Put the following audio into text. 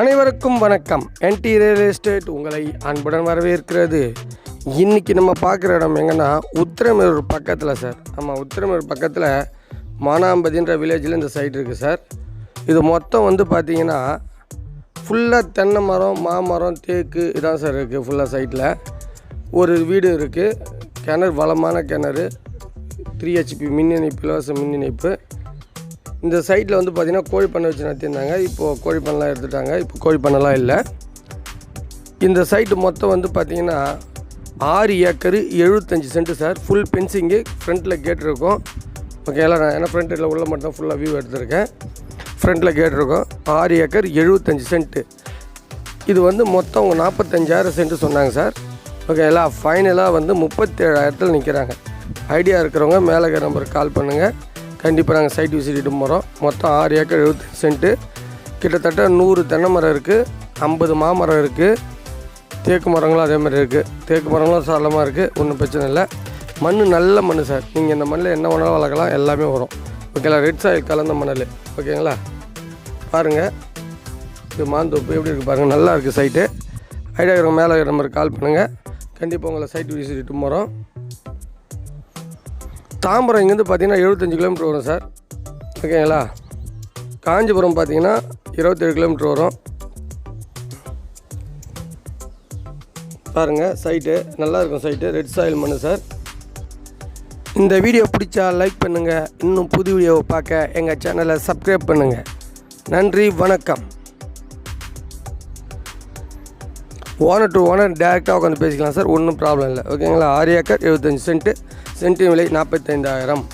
அனைவருக்கும் வணக்கம். என்டி real estate உங்களை அன்புடன் வரவேற்கிறது. இன்றைக்கி நம்ம பார்க்குற இடம் எங்கன்னா உத்திரமேரூர் பக்கத்தில் சார். ஆமாம் உத்திரமேரூர் பக்கத்தில் மானாம்பதின்ற வில்லேஜில் இந்த சைட் இருக்குது சார். இது மொத்தம் வந்து பார்த்தீங்கன்னா ஃபுல்லாக தென்னை மரம் மாமரம் தேக்கு இதான் சார் இருக்குது ஃபுல்லாக சைட்டில் ஒரு வீடு இருக்குது கிணறு வளமான கிணறு. த்ரீ ஹெச்பி மின் இணைப்பு இலவச மின் இணைப்பு. இந்த சைட்டில் வந்து பார்த்திங்கன்னா கோழி பண்ணை வச்சு நடத்தியிருந்தாங்க. இப்போது கோழி பண்ணலாம் எடுத்துட்டாங்க. இப்போ கோழி பண்ணலாம் இல்லை. இந்த சைட்டு மொத்தம் வந்து பார்த்திங்கன்னா ஆறு ஏக்கரு எழுபத்தஞ்சி சென்ட்டு சார் ஃபுல் பென்சிங்கு ஃப்ரண்ட்டில் கேட் இருக்கும். ஓகேங்களா நான் ஏன்னா ஃப்ரண்ட்டில் உள்ள மட்டும் தான் ஃபுல்லாக வியூ எடுத்திருக்கேன். ஃப்ரண்ட்டில் கேட் இருக்கும். ஆறு ஏக்கர் எழுபத்தஞ்சி சென்ட்டு இது வந்து மொத்தம் அவங்க நாற்பத்தஞ்சாயிரம் சென்ட்டு சொன்னாங்க சார் ஓகேங்களா ஃபைனலாக வந்து முப்பத்தேழாயிரத்தில் நிற்கிறாங்க ஐடியா இருக்கிறவங்க மேலே நம்பருக்கு கால் பண்ணுங்கள் கண்டிப்பாக நாங்கள் சைட் விசிட்டு போகிறோம் மொத்தம் ஆறு ஏக்கர் எழுபத்தஞ்சு சென்ட்டு கிட்டத்தட்ட நூறு தென்னை மரம் இருக்குது ஐம்பது மாமரம் இருக்குது தேக்கு மரங்களும் அதே மாதிரி இருக்குது தேக்கு மரங்களும் சரளமாக இருக்குது ஒன்றும் பிரச்சனை இல்லை. மண் நல்ல மண் சார் நீங்கள் இந்த மண்ணில் என்ன வேணாலும் வளர்க்கலாம். எல்லாமே வரும். ஓகேங்களா ரெட் சாயில் கலந்த மணல். ஓகேங்களா பாருங்கள் இது மாந்தோப்பு. எப்படி இருக்குது பாருங்கள் நல்லா இருக்குது சைட்டு ஐடியா இருக்கிறவங்க மேலே நம்பருக்கு கால் பண்ணுங்கள் கண்டிப்பாக உங்களை சைட் விசிட்டு போகிறோம் தாம்பரம் இங்கேருந்து பார்த்தீங்கன்னா எழுபத்தஞ்சு கிலோமீட்டர் வரும் சார். ஓகேங்களா? காஞ்சிபுரம் பார்த்தீங்கன்னா இருபத்தேழு கிலோமீட்டர் வரும். பாருங்கள் சைட்டு நல்லாயிருக்கும் சைட்டு ரெட் சாயில் மண்ணு சார். இந்த வீடியோ பிடிச்சா லைக் பண்ணுங்கள் இன்னும் புது வீடியோவை பார்க்க எங்கள் சேனலை சப்ஸ்கிரைப் பண்ணுங்கள் நன்றி வணக்கம். ஓனர் டு ஓனர் டேரெக்டாக உட்காந்து பேசிக்கலாம் சார் ஒன்றும் ப்ராப்ளம் இல்லை. ஓகேங்களா ஆரியாக்கர் எழுபத்தஞ்சு சென்ட்டு. சென்ட்டின் விலை நாற்பத்தைந்தாயிரம்